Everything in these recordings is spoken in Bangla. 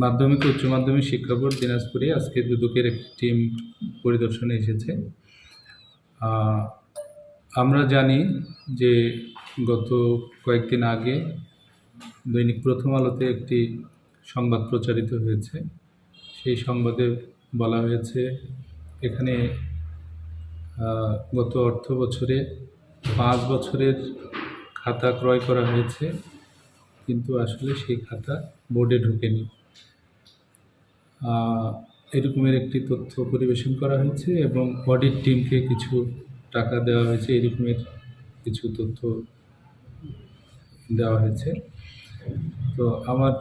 মাধ্যমিক উচ্চ মাধ্যমিক শিক্ষা বোর্ড দিনাজপুরে আজকে দুদকের একটি টিম পরিদর্শনে এসেছে। আমরা জানি যে গত কয়েকদিন আগে দৈনিক প্রথম আলোতে একটি সংবাদ প্রচারিত হয়েছে। সেই সংবাদে বলা হয়েছে, এখানে গত অর্থ বছরে পাঁচ বছরের খাতা ক্রয় করা হয়েছে, কিন্তু আসলে সেই খাতা বোর্ডে ঢোকেনি। এরকমের একটি তথ্য পরিবেশন করা হয়েছে এবং অডিট টিমকে কিছু টাকা দেওয়া হয়েছে এরকমের কিছু তথ্য দেওয়া হয়েছে। তো আমার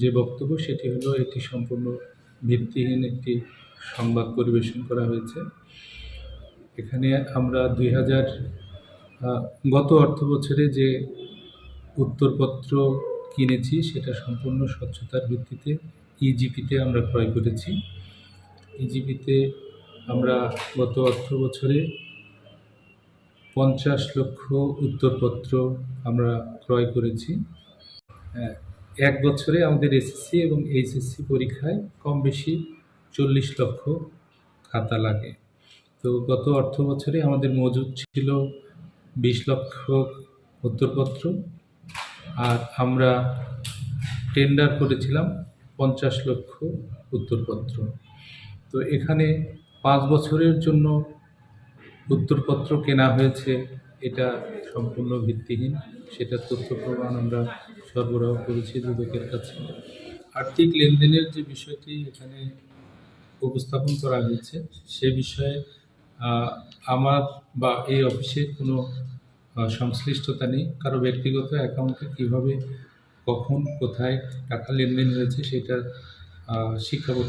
যে বক্তব্য সেটি হলো, এটি সম্পূর্ণ ভিত্তিহীন একটি সংবাদ পরিবেশন করা হয়েছে। এখানে আমরা দুই হাজার গত অর্থ বছরে যে উত্তরপত্র কিনেছি সেটা সম্পূর্ণ স্বচ্ছতার ভিত্তিতে ইজিপিতে আমরা ক্রয় করেছি। ইজিপিতে আমরা গত অর্থ বছরে পঞ্চাশ লক্ষ উত্তরপত্র আমরা ক্রয় করেছি। এক বছরে আমাদের এসএসসি এবং এইচএসসি পরীক্ষায় কম বেশি চল্লিশ লক্ষ খাতা লাগে। তো গত অর্থ বছরে আমাদের মজুদ ছিল বিশ লক্ষ উত্তরপত্র। আর আমরা টেন্ডার করেছিলাম পঞ্চাশ লক্ষ উত্তরপত্র। তো এখানে পাঁচ বছরের জন্য উত্তরপত্র কেনা হয়েছে, এটা সম্পূর্ণ ভিত্তিহীন। সেটা তথ্য প্রমাণ আমরা সরবরাহ করেছি দুদকের কাছে। আর্থিক লেনদেনের যে বিষয়টি এখানে উপস্থাপন করা হয়েছে, সে বিষয়ে আমার বা এই অফিসের কোনো সংশ্লিষ্টতা নেই। কারও ব্যক্তিগত অ্যাকাউন্টে কীভাবে কখন, কোথায়, টাকা লেনদেন হয়েছে সেটা শিক্ষা বোর্ড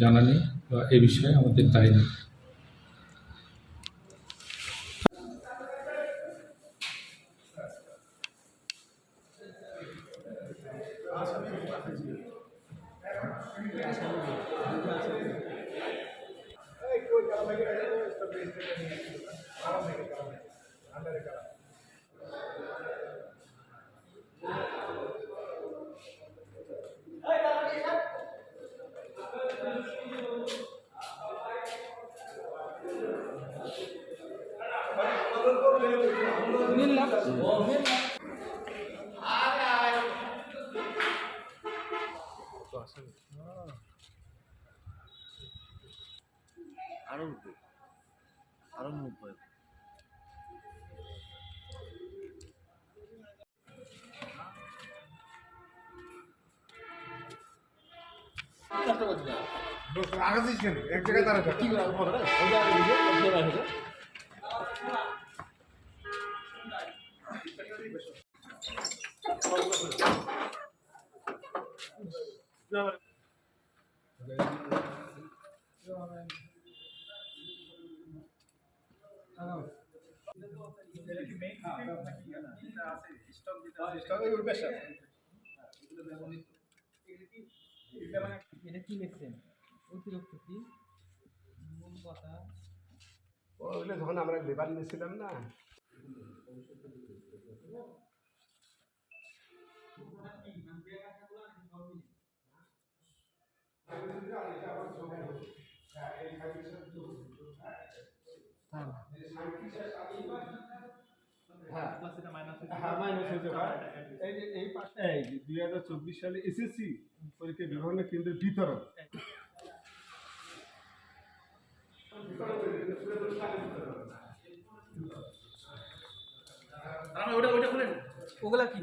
জানা নেই, বা এ বিষয়ে আমাদের দায় নেই। উঠবে আরও নব্বই আগাছিস কেন এক জায়গায় দাঁড়া কি এটা কি লিখছেন অতিরিক্ত কি মূল যখন আমরা লেবার নিয়েছিলাম না তাই না হ্যাঁ হ্যাঁ মাইনাস হয়ে যাবে এই যে এই পাশে এই যে দুই হাজার চব্বিশ সালে এসএসসি পরীক্ষা বিভিন্ন কেন্দ্রের বিতরণ। ওগুলা কি?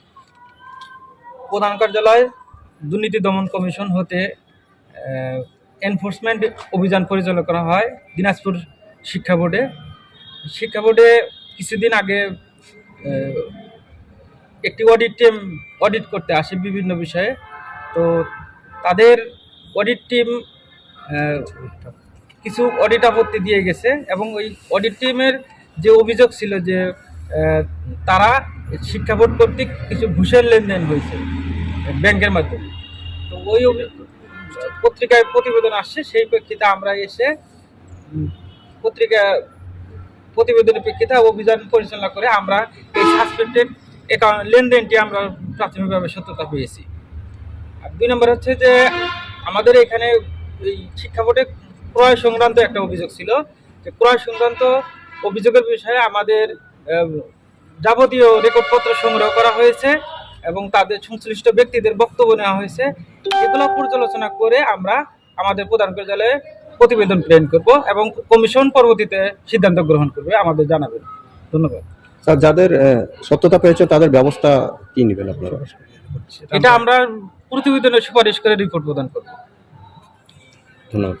প্রধান কার্যালয়, দুর্নীতি দমন কমিশন হতে এনফোর্সমেন্ট অভিযান পরিচালনা করা হয় দিনাজপুর শিক্ষা বোর্ডে। শিক্ষা বোর্ডে কিছুদিন আগে একটি অডিট টিম অডিট করতে আসে বিভিন্ন বিষয়ে। তো তাদের অডিট টিম কিছু অডিট আপত্তি দিয়ে গেছে এবং ওই অডিট টিমের যে অভিযোগ ছিল যে তারা শিক্ষা বোর্ড কর্তৃক কিছু ঘুষের লেনদেন হয়েছে। ব্যাংকের মাধ্যমে। তো ওই পত্রিকায় প্রতিবেদন আসছে, সেই প্রেক্ষিতে আমরা এসে পত্রিকা, প্রতিবেদনের প্রেক্ষিতে অভিযান পরিচালনা করে আমরা এই সাসপেক্টেড অ্যাকাউন্ট লেনদেনটি আমরা প্রাথমিকভাবে সত্যতা পেয়েছি। আর দুই নম্বর হচ্ছে যে, আমাদের এখানে এই শিক্ষা বোর্ডে ক্রয় সংক্রান্ত একটা অভিযোগ ছিল। যে ক্রয় সংক্রান্ত অভিযোগের বিষয়ে আমাদের যাবতীয় রেকর্ডপত্র সংগ্রহ করা হয়েছে। এবং তাদের সংশ্লিষ্ট ব্যক্তিদের বক্তব্য নেওয়া হয়েছে। এগুলো পর্যালোচনা করে আমরা আমাদের প্রধান কার্যালয়ে প্রতিবেদন প্রেরণ করব এবং কমিশন পরবর্তীতে সিদ্ধান্ত গ্রহণ করবে আমাদের জানাবেন। ধন্যবাদ। স্যার যাদের সত্যতা পেয়েছে তাদের ব্যবস্থা কি নেবেন আপনারা? এটা আমরা প্রতিবেদনের সুপারিশ করে রিপোর্ট প্রদান করব। ধন্যবাদ।